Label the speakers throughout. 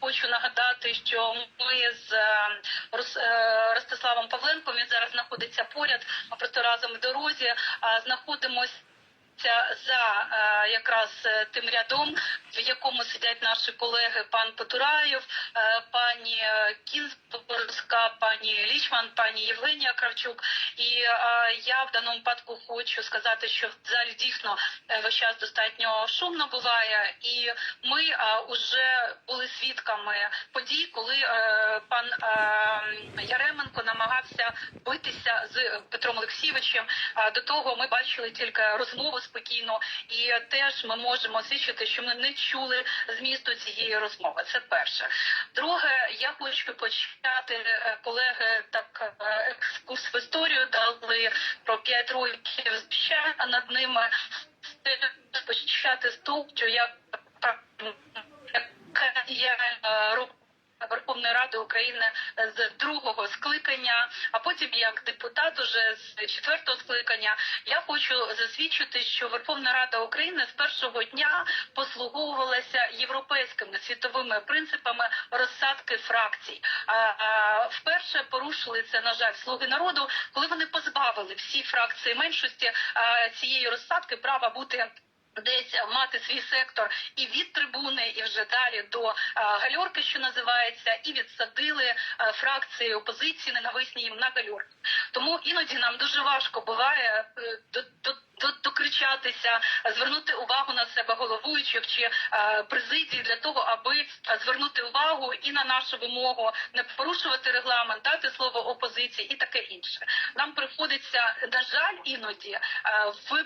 Speaker 1: хочу нагадати, що ми з е, е, Ростиславом Павленком він зараз знаходиться поряд. Ми просто разом в дорозі а, знаходимося. За е, якраз е, тим рядом, в якому сидять наші колеги пан Потураєв, е, пані Кінзбурська, пані Лічман, пані Євгенія Кравчук. І я в даному випадку хочу сказати, що в залі дійсно весь час достатньо шумно буває, і ми вже були свідками подій, коли пан Яременко намагався битися з Петром Олексійовичем. А До того ми бачили тільки розмову спокійно, і теж ми можемо свідчити, що ми не чули змісту цієї розмови. Це перше. Друге, я хочу почати е, колеги так е, екскурс в історію дали про п'ять років звичайно над ними. Почати з того, що я яка діяльна рука Верховної Ради України з другого скликання, а потім як депутат уже з четвертого скликання, я хочу засвідчити, що Верховна Рада України з першого дня послуговувалася європейськими світовими принципами розсадки фракцій. А, вперше порушили це, на жаль, слуги народу, коли вони позбавили всі фракції меншості цієї розсадки права бути. Десь мати свій сектор і від трибуни, і вже далі до гальорки, що називається, і відсадили фракції опозиції ненависні їм на гальорки. Тому іноді нам дуже важко буває е, до, до, до, докричатися, е, звернути увагу на себе головуючих чи е, президії для того, аби е, звернути увагу і на нашу вимогу не порушувати регламент, дати слово опозиції і таке інше. Нам приходиться на жаль іноді е, в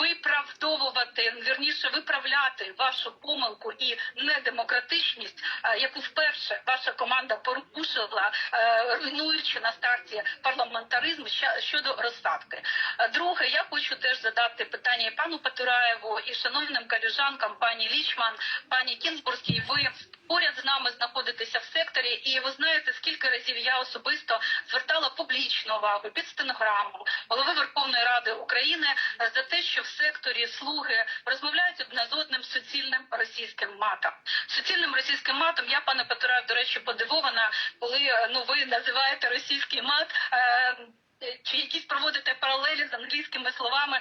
Speaker 1: виправдовувати, вірніше виправляти вашу помилку і недемократичність, е, яку вперше ваша команда порушила, е, руйнуючи на старті парламентаризм щодо розставки. Е, Друге, я хочу теж задати питання і пану Патураєву і шановним колежанкам, пані Лічман, пані Кінзбурській. Ви поряд з нами знаходитеся в секторі, і ви знаєте, скільки разів я особисто звертала публічну увагу під стенограму голови Верховної Ради України е, за те, що в секторі слуги розмовляють одне з одним суцільним російським матом. Суцільним російським матом я, пане Петраєв, до речі, подивована, коли е, ну ви називаєте російський мат. Е, чи якісь проводите паралелі з англійськими словами?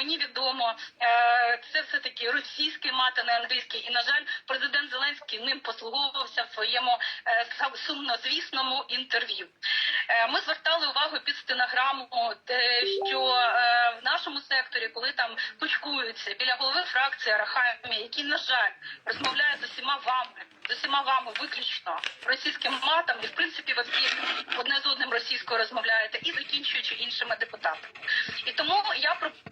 Speaker 1: Мені відомо, е, це все таки російський мат, а не англійський. І на жаль, президент Зеленський ним послуговувався в своєму е, сумнозвісному інтерв'ю. Е, Ми звертали увагу під стенограму, що в нашому секторі, коли там кучкуються біля голови фракції Арахамі, який на жаль розмовляє з усіма вами, з усіма вами виключно російським матом, і в принципі ви всі одне з одним російською розмовляєте, і закінчуючи іншими депутатами. І тому я пропоную,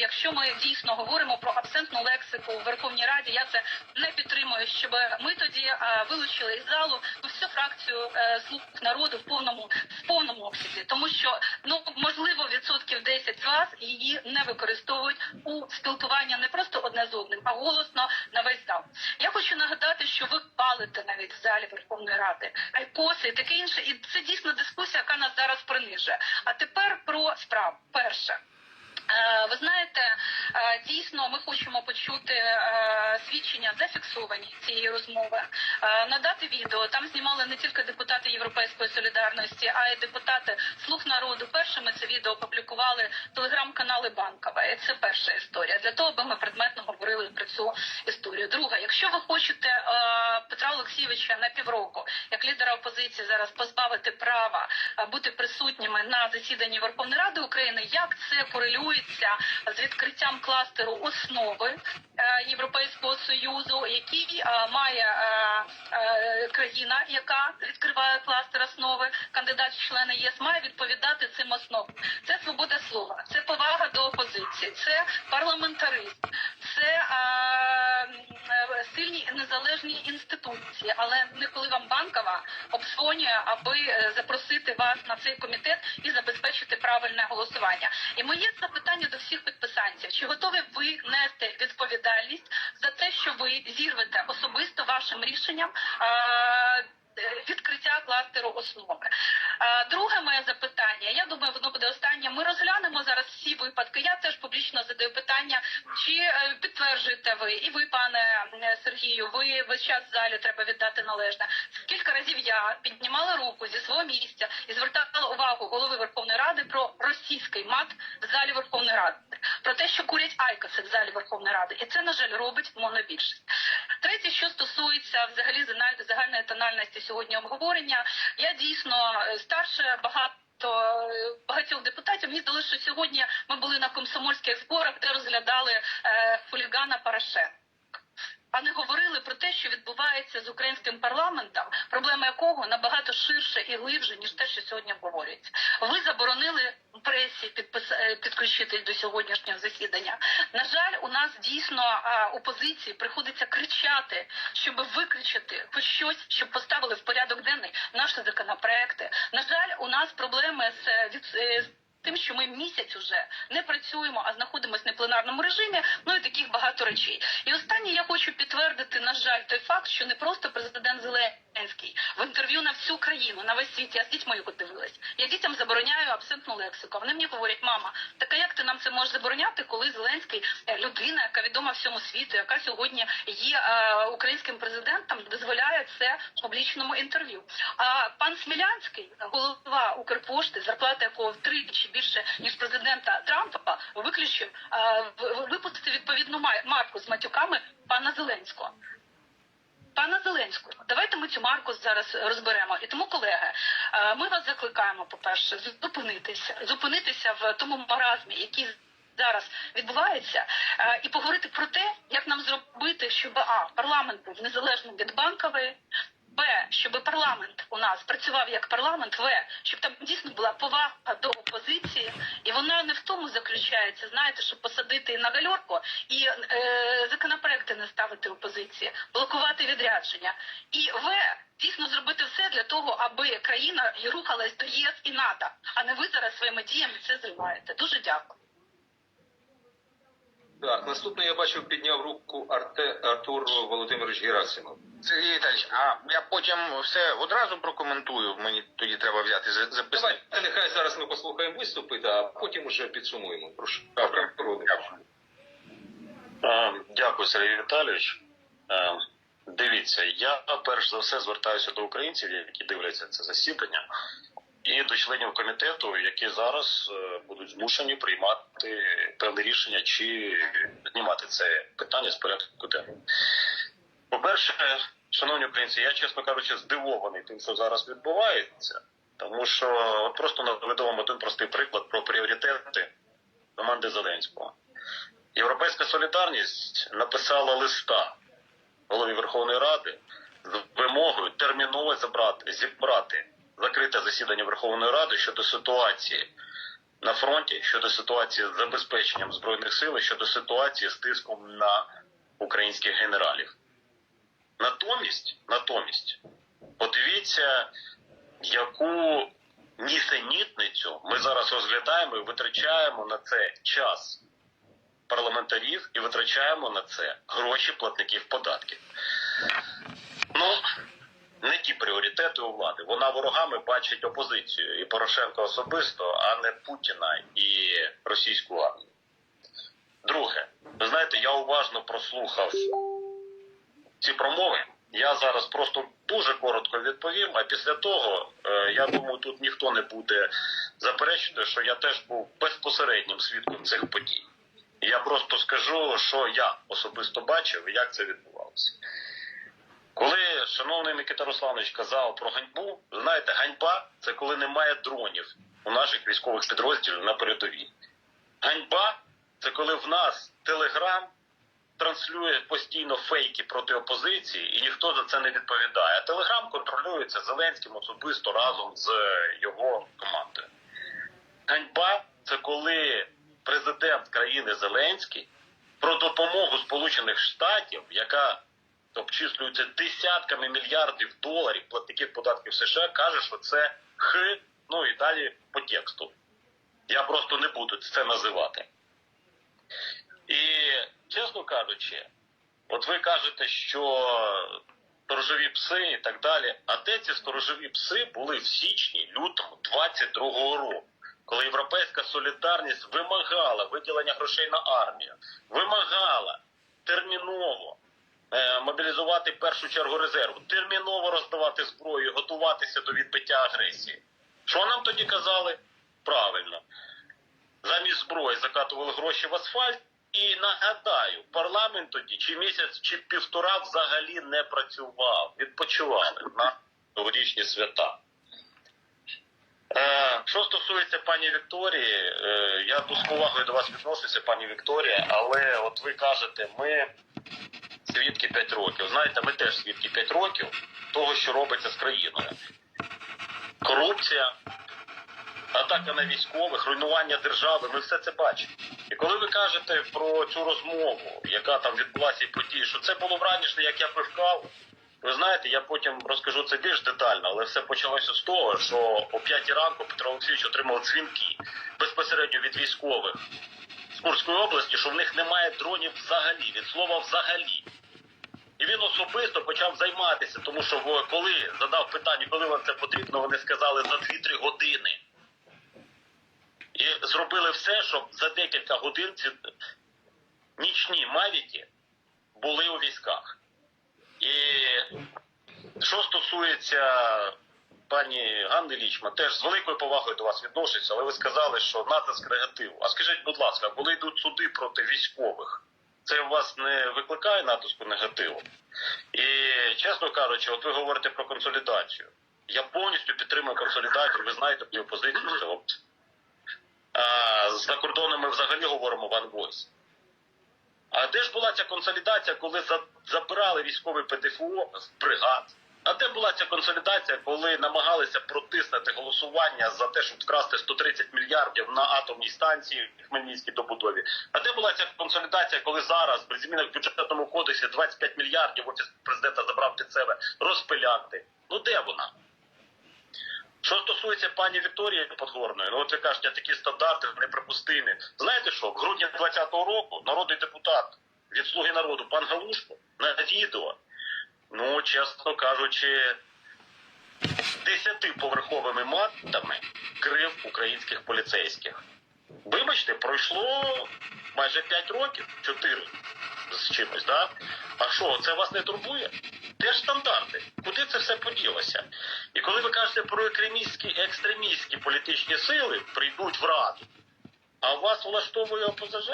Speaker 1: якщо ми дійсно говоримо про абсентну лексику у Верховній Раді, я це не підтримую, щоб ми тоді е, вилучили із залу всю фракцію е, слуг народу в повному в повному обсязі, тому що ну можливо відсотків 10 з вас її не використовують у спілкуванні не просто одне з одним, а голосно на весь зал. Я хочу нагадати, що ви палите навіть в залі Верховної Ради, айкоси і таке інше, і це дійсно дискусія, яка нас зараз принижує. А тепер про справу. Перше. Е, Ви знаєте, е, дійсно ми хочемо почути е, свідчення зафіксовані цієї розмови, надати відео. Там знімали не тільки депутати Європейської солідарності, а й депутати Слуг народу. Першими це відео опублікували телеграм-канали Банкова. І це перша історія. Для того, аби ми предметно говорили про цю історію. Друга, якщо ви хочете Петра Олексійовича на півроку, як лідера опозиції, зараз позбавити права бути присутніми на засіданні Верховної Ради України, як це корелюється з відкриттям кластеру основи е, Європейського союзу, який е, має е, країна, яка відкриває кластер основи, кандидат члени ЄС, має відповідати цим основам. Це свобода слова, це повага до опозиції, це парламентаризм, це сильні і незалежні інституції, але не коли вам банкова обзвонює, аби е, запросити вас на цей комітет і забезпечити правильне голосування. І моє запитання до всіх підписанців: чи готові ви нести відповідальність за те, що ви зірвете особисто вашим рішенням? е, е, відкриття кластеру основи. Е, Друге моє запитання. Я думаю, воно буде останнє. Ми розглянемо зараз всі випадки. Я теж публічно задаю питання, чи е, підтверджуєте ви і ви, пане Сергію, ви весь час в залі треба віддати належне. Кілька разів я піднімала руку зі свого місця і звертала увагу голови Верховної Ради про російський мат в залі Верховної Ради, про те, що курять айкоси в залі Верховної Ради, і це на жаль робить монобільшість. Третє, що стосується взагалі загальної тональності сьогодні обговорення, я дійсно е, старше багато. То Багатьох депутатів мені здалося, що сьогодні ми були на комсомольських зборах, де розглядали е, хулігана Порошенка а не говорили про те, що відбувається з українським парламентом, проблема якого набагато ширше і глибше, ніж те, що сьогодні обговорюється. Ви заборонили пресі підпис... е, підключити до сьогоднішнього засідання. На жаль, у нас дійсно опозиції приходиться кричати, щоб викричати хоч щось, щоб поставили в порядок денний наші законопроекти. На жаль, у нас проблеми з е, від. Тим, що ми місяць уже не працюємо, а знаходимося не пленарному режимі, ну і таких багато речей. І останнє я хочу підтвердити, на жаль, той факт, що не просто президент Зеленський в інтерв'ю на всю країну, на весь світ, я з дітьми його дивилась. Я дітям забороняю абсентну лексику. Вони мені говорять, мама, так нам це можеш забороняти, коли Зеленський е, людина, яка відома всьому світу, яка сьогодні є е, українським президентом, дозволяє це в публічному інтерв'ю. А пан Смілянський, голова Укрпошти, зарплата якого втричі більше ніж президента Трампа, виключив е, в- в- відповідну марку з матюками пана Зеленського. Пана Зеленського, давайте ми цю марку зараз розберемо. І тому, колеги, е, ми вас закликаємо, по-перше, зупинитися, зупинитися в тому маразмі, який зараз відбувається, е, і поговорити про те, як нам зробити, щоб а парламент був незалежним від банкової. Б, щоб парламент у нас працював як парламент, В, щоб там дійсно була повага до опозиції, і вона не в тому заключається, знаєте, щоб посадити на гальорку і е, законопроекти не ставити опозиції, блокувати відрядження. І В, дійсно зробити все для того, аби країна рухалась до ЄС і НАТО, а не ви зараз своїми діями це зриваєте. Дуже дякую.
Speaker 2: Так, наступний я бачив, підняв руку Арте, Артур Володимирович Герасимов.
Speaker 3: Сергій Віталійович, а я потім все одразу прокоментую. Мені тоді треба взяти за- записати.
Speaker 2: Давайте нехай зараз ми послухаємо виступи, а потім уже підсумуємо. Прошу.
Speaker 3: Добре. Дякую.
Speaker 4: Дякую, Сергій Віталійович. Дивіться, я перш за все звертаюся до українців, які дивляться це засідання, і до членів комітету, які зараз е, будуть змушені приймати певне рішення чи знімати це питання з порядку денного. По-перше, шановні українці, я, чесно кажучи, здивований тим, що зараз відбувається, тому що от просто наведу вам один простий приклад про пріоритети команди Зеленського. Європейська солідарність написала листа голові Верховної Ради з вимогою терміново забрати, зібрати закрите засідання Верховної Ради щодо ситуації на фронті, щодо ситуації з забезпеченням збройних сил, щодо ситуації з тиском на українських генералів. Натомість, натомість, подивіться, яку нісенітницю ми зараз розглядаємо і витрачаємо на це час парламентарів і витрачаємо на це гроші платників податків. Ну, не ті пріоритети у влади. Вона ворогами бачить опозицію і Порошенко особисто, а не Путіна і російську армію. Друге, ви знаєте, я уважно прослухав ці промови. Я зараз просто дуже коротко відповім. А після того, е, я думаю, тут ніхто не буде заперечувати, що я теж був безпосереднім свідком цих подій. Я просто скажу, що я особисто бачив як це відбувалося. Коли шановний Микита Русланович казав про ганьбу, знаєте, ганьба це коли немає дронів у наших військових підрозділів на передовій. Ганьба це коли в нас Телеграм транслює постійно фейки проти опозиції, і ніхто за це не відповідає. Телеграм контролюється Зеленським особисто разом з його командою. Ганьба це коли президент країни Зеленський про допомогу Сполучених Штатів, яка обчислюється десятками мільярдів доларів платників податків США, каже, що це х, ну і далі по тексту. Я просто не буду це називати. І чесно кажучи, от ви кажете, що сторожові пси і так далі. А де ці сторожові пси були в січні, лютому 22-го року, коли європейська солідарність вимагала виділення грошей на армію, вимагала терміново мобілізувати в першу чергу резерву, терміново роздавати зброю, готуватися до відбиття агресії. Що нам тоді казали? Правильно. Замість зброї закатували гроші в асфальт. І нагадаю, парламент тоді чи місяць, чи півтора взагалі не працював, відпочивали на новорічні свята. Е, що стосується пані Вікторії, е, я з повагою до вас відношуся, пані Вікторія, але от ви кажете, ми свідки 5 років. Знаєте, ми теж свідки 5 років того, що робиться з країною. Корупція, атака на військових, руйнування держави, ми все це бачимо. І коли ви кажете про цю розмову, яка там відбулася і події, що це було вранішне, як я пив каву, ви знаєте, я потім розкажу це більш детально, але все почалося з того, що о 5 ранку Петро Олексійович отримав дзвінки безпосередньо від військових з Курської області, що в них немає дронів взагалі, від слова взагалі. Він особисто почав займатися, тому що коли задав питання, коли вам це потрібно, вони сказали за 2-3 години. І зробили все, щоб за декілька годин ці нічні мавіки були у військах. І що стосується пані Ганни Лічма, теж з великою повагою до вас відношуся, але ви сказали, що натиск негативу. А скажіть, будь ласка, коли йдуть суди проти військових, це у вас не викликає натиску негативу? І чесно кажучи, от ви говорите про консолідацію. Я повністю підтримую консолідацію. Ви знаєте мою позицію з цього. За кордоном ми взагалі говоримо one voice. А де ж була ця консолідація, коли за- забирали військове ПДФО з бригад? А де була ця консолідація, коли намагалися протиснути голосування за те, щоб вкрасти 130 мільярдів на атомній станції в Хмельницькій добудові? А де була ця консолідація, коли зараз при змінах в бюджетному кодексі 25 мільярдів офіс президента забрав під себе розпиляти? Ну де вона? Що стосується пані Вікторії Подгорної, ну от ви кажете, такі стандарти неприпустимі. Знаєте що, в грудні 2020 року народний депутат від Слуги народу пан Галушко на відео, ну чесно кажучи, десятиповерховими матами крив українських поліцейських. Вибачте, пройшло майже 5 років, 4 з чимось, да? А що, це вас не турбує? Де ж стандарти? Куди це все поділося? І коли ви кажете про екстремістські, екстремістські політичні сили прийдуть в раду, а вас влаштовує ОПЗЖ?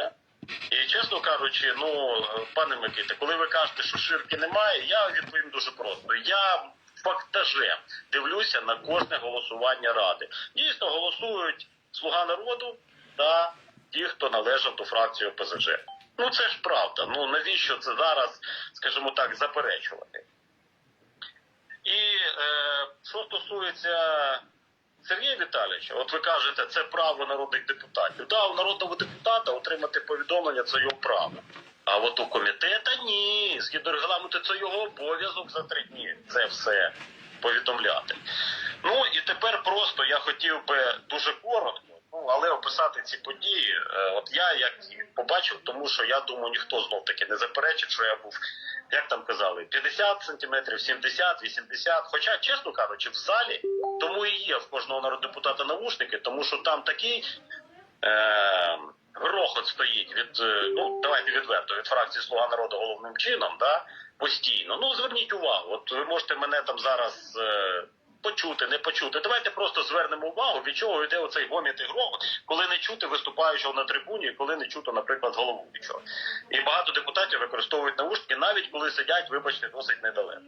Speaker 4: І чесно кажучи, ну пане Миките, коли ви кажете, що ширки немає, я відповім дуже просто. Я фактажем дивлюся на кожне голосування ради. Дійсно голосують слуга народу та ті, хто належав до фракції ОПЗЖ. Ну це ж правда. Ну навіщо це зараз, скажімо так, заперечувати? І е, що стосується Сергія Віталійовича, от ви кажете, це право народних депутатів. Да, у народного депутата повідомлення це його право. А от у комітета ні. Згідно регламенту, це його обов'язок за три дні. Це все повідомляти. Ну і тепер просто я хотів би дуже коротко, ну але описати ці події. Е, От я як побачив, тому що я думаю, ніхто знов таки не заперечить, що я був, як там казали, 50 сантиметрів, 70, 80. Хоча, чесно кажучи, в залі тому і є в кожного народдепутата навушники, тому що там такий. Е- Грохот стоїть від е, ну давайте відверто від фракції Слуга народу головним чином, да постійно. Ну зверніть увагу. От ви можете мене там зараз е, почути, не почути. Давайте просто звернемо увагу, від чого йде оцей гоміт і грохот, коли не чути виступаючого на трибуні, коли не чути, наприклад, головуючого. І багато депутатів використовують наушники, навіть коли сидять, вибачте, досить недалеко.